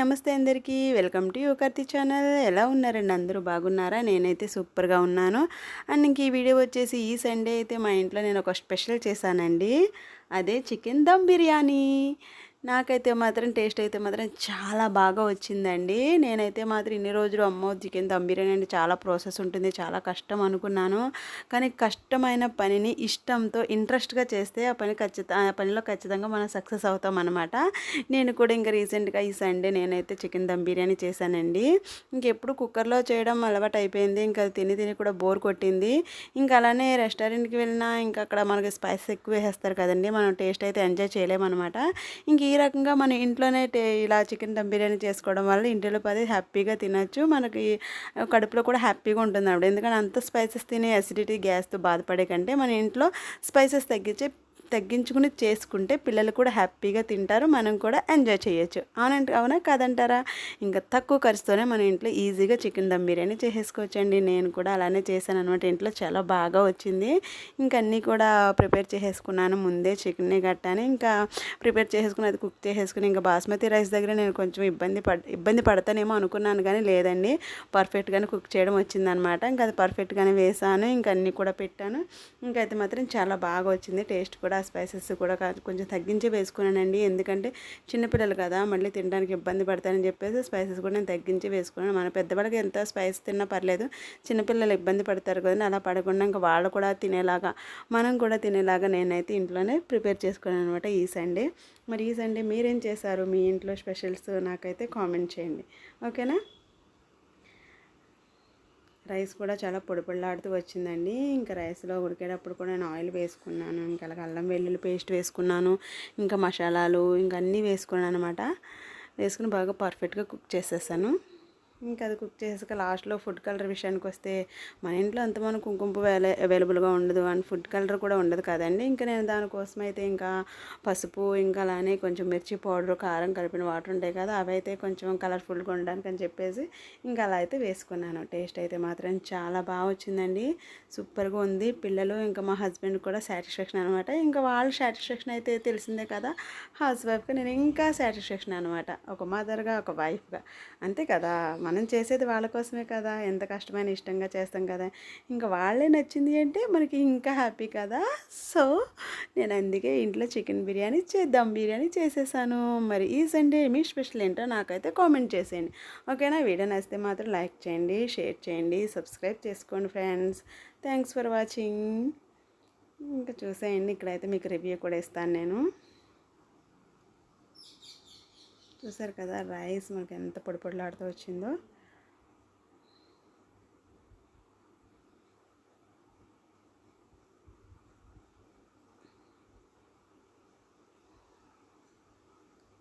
నమస్తే అందరికీ. Welcome to Yuvakarthi channel. ఎలా ఉన్నారండి? అందరూ బాగున్నారా? నేనైతే సూపర్గా ఉన్నాను. అండ్ ఇంక ఈ వీడియో వచ్చేసి ఈ సండే అయితే మా ఇంట్లో నేను ఒక స్పెషల్ చేశానండి. అదే చికెన్ దమ్ బిర్యానీ. నాకైతే మాత్రం టేస్ట్ అయితే మాత్రం చాలా బాగా వచ్చిందండి. నేనైతే మాత్రం ఇన్ని రోజులు అమ్మో చికెన్ దమ్ బిర్యానీ అంటే చాలా ప్రాసెస్ ఉంటుంది చాలా కష్టం అనుకున్నాను. కానీ కష్టమైన పనిని ఇష్టంతో ఇంట్రెస్ట్గా చేస్తే ఆ పని ఖచ్చిత ఆ పనిలో ఖచ్చితంగా మనం సక్సెస్ అవుతాం అనమాట నేను కూడా ఇంకా రీసెంట్గా ఈ సండే నేనైతే చికెన్ దమ్ బిర్యానీ చేశానండి ఇంకెప్పుడు కుక్కర్లో చేయడం అలవాటు అయిపోయింది. ఇంకా తిని తిని కూడా బోర్ కొట్టింది. ఇంకా అలానే రెస్టారెంట్కి వెళ్ళినా ఇంకా అక్కడ మనకి స్పైసెస్ ఎక్కువ వేసేస్తారు కదండి. మనం టేస్ట్ అయితే ఎంజాయ్ చేయలేమన్నమాట. ఇంక ఈ రకంగా మన ఇంట్లోనే ఇలా చికెన్ దమ్ బిర్యానీ చేసుకోవడం వల్ల ఇంటిలో పది హ్యాపీగా తినచ్చు. మనకి కడుపులో కూడా హ్యాపీగా ఉంటుంది అప్పుడు ఎందుకంటే అంత స్పైసెస్ తినే అసిడిటీ గ్యాస్తో బాధపడే కంటే మన ఇంట్లో స్పైసెస్ తగ్గించే తగ్గించుకుని చేసుకుంటే పిల్లలు కూడా హ్యాపీగా తింటారు మనం కూడా ఎంజాయ్ చేయొచ్చు. అవునంటే అవునా కాదంటారా? ఇంకా తక్కువ ఖర్చుతోనే మన ఇంట్లో ఈజీగా చికెన్ దమ్ బిర్యానీ చేసేసుకోవచ్చండి. నేను కూడా అలానే చేశాను అనమాట ఇంట్లో చాలా బాగా వచ్చింది. ఇంకా అన్నీ కూడా ప్రిపేర్ చేసేసుకున్నాను. ముందే చికెన్ని కట్టాను ఇంకా ప్రిపేర్ చేసేసుకుని అది కుక్ చేసేసుకుని ఇంకా బాస్మతి రైస్ దగ్గర నేను కొంచెం ఇబ్బంది పడ ఇబ్బంది పడతానేమో అనుకున్నాను కానీ లేదండి. పర్ఫెక్ట్గానే కుక్ చేయడం వచ్చిందనమాట ఇంకా అది పర్ఫెక్ట్గానే వేసాను. ఇంకా అన్నీ కూడా పెట్టాను. ఇంకా అయితే మాత్రం చాలా బాగా వచ్చింది. టేస్ట్ కూడా స్పైసెస్ కూడా కొంచెం తగ్గించి వేసుకున్నానండి. ఎందుకంటే చిన్నపిల్లలు కదా మళ్ళీ తినడానికి ఇబ్బంది పడతానని చెప్పేసి స్పైసెస్ కూడా నేను తగ్గించి వేసుకున్నాను. మన పెద్దవాళ్ళకి ఎంత స్పైస్ తిన్నా పర్లేదు చిన్నపిల్లలు ఇబ్బంది పడతారు కదండి అలా పడకుండా ఇంకా వాళ్ళు కూడా తినేలాగా మనం కూడా తినేలాగా నేనైతే ఇంట్లోనే ప్రిపేర్ చేసుకున్నాను అనమాట ఈ సండే. మరి ఈ సండే మీరేం చేశారు? మీ ఇంట్లో స్పెషల్స్ నాకైతే కామెంట్ చేయండి. ఓకేనా? రైస్ కూడా చాలా పొడిపొడిలాడుతూ వచ్చిందండి. ఇంకా రైస్లో ఉడికేటప్పుడు కూడా నేను ఆయిల్ వేసుకున్నాను. ఇంకా అలాగే అల్లం వెల్లుల్లి పేస్ట్ వేసుకున్నాను. ఇంకా మసాలాలు ఇంకా అన్నీ వేసుకున్నాను అనమాట వేసుకుని బాగా పర్ఫెక్ట్గా కుక్ చేసేసాను. ఇంకా అది కుక్ చేసాక లాస్ట్లో ఫుడ్ కలర్ విషయానికి వస్తే మన ఇంట్లో అంత మన కుంకుమ అవైలబుల్గా ఉండదు. అండ్ ఫుడ్ కలర్ కూడా ఉండదు కదండి. ఇంకా నేను దానికోసం అయితే ఇంకా పసుపు ఇంకా అలానే కొంచెం మిర్చి పౌడర్ కారం కలిపిన వాటర్ ఉంటాయి కదా అవి అయితే కొంచెం కలర్ఫుల్గా ఉండడానికి అని చెప్పేసి ఇంకా అలా అయితే వేసుకున్నాను. టేస్ట్ అయితే మాత్రం చాలా బాగా వచ్చిందండి. సూపర్గా ఉంది. పిల్లలు ఇంకా మా హస్బెండ్ కూడా సాటిస్ఫాక్షన్ అనమాట ఇంకా వాళ్ళ సాటిస్ఫాక్షన్ అయితే తెలిసిందే కదా హౌస్ వైఫ్గా నేను ఇంకా సాటిస్ఫాక్షన్ అనమాట ఒక మదర్గా ఒక వైఫ్గా అంతే కదా మనం చేసేది వాళ్ళ కోసమే కదా ఎంత కష్టమైన ఇష్టంగా చేస్తాం కదా. ఇంకా వాళ్ళే నచ్చింది అంటే మనకి ఇంకా హ్యాపీ కదా. సో నేను అందుకే ఇంట్లో చికెన్ బిర్యానీ దమ్ బిర్యానీ చేసేసాను. మరి ఈ సండే మీ స్పెషల్ ఏంటో నాకైతే కామెంట్ చేసేయండి. ఓకేనా? వీడియో నచ్చితే మాత్రం లైక్ చేయండి షేర్ చేయండి సబ్స్క్రైబ్ చేసుకోండి ఫ్రెండ్స్. Thanks for watching. ఇంకా చూసేయండి ఇక్కడైతే మీకు రివ్యూ కూడా ఇస్తాను నేను. చూసారు కదా రైస్ మనకి ఎంత పొడి పొడిలాడుతూ వచ్చిందో.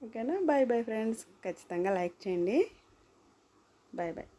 ఓకేనా? Bye bye friends. ఖచ్చితంగా లైక్ చేయండి. Bye bye